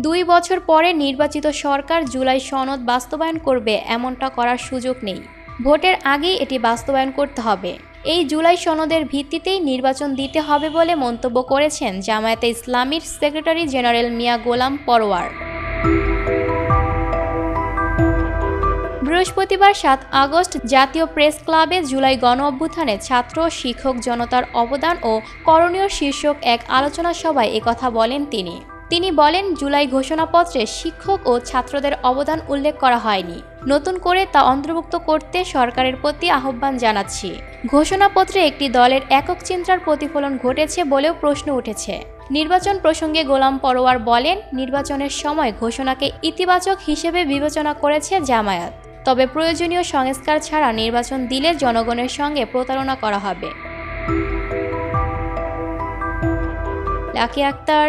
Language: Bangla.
দুই বছর পরে নির্বাচিত সরকার জুলাই সনদ বাস্তবায়ন করবে এমনটা করার সুযোগ নেই। ভোটের আগেই এটি বাস্তবায়ন করতে হবে। এই জুলাই সনদের ভিত্তিতেই নির্বাচন দিতে হবে বলে মন্তব্য করেছেন জামায়াতে ইসলামীর সেক্রেটারি জেনারেল মিয়া গোলাম পরোয়ার। বৃহস্পতিবার সাত আগস্ট জাতীয় প্রেস ক্লাবে জুলাই গণ অভ্যুত্থানে ছাত্র, শিক্ষক জনতার অবদান ও করণীয় শীর্ষক এক আলোচনা সভায় একথা বলেন তিনি। তিনি বলেন, জুলাই ঘোষণাপত্রে শিক্ষক ও ছাত্রদের অবদান উল্লেখ করা হয়নি। নতুন করে তা অন্তর্ভুক্ত করতে সরকারের প্রতি আহ্বান জানাচ্ছি। ঘোষণাপত্রে একটি দলের একক চিন্তার প্রতিফলন ঘটেছে বলেও প্রশ্ন উঠেছে। নির্বাচন প্রসঙ্গে গোলাম পরোয়ার বলেন, নির্বাচনের সময় ঘোষণাকে ইতিবাচক হিসেবে বিবেচনা করেছে জামায়াত। তবে প্রয়োজনীয় সংস্কার ছাড়া নির্বাচন দিলে জনগণের সঙ্গে প্রতারণা করা হবে। Lucky Akter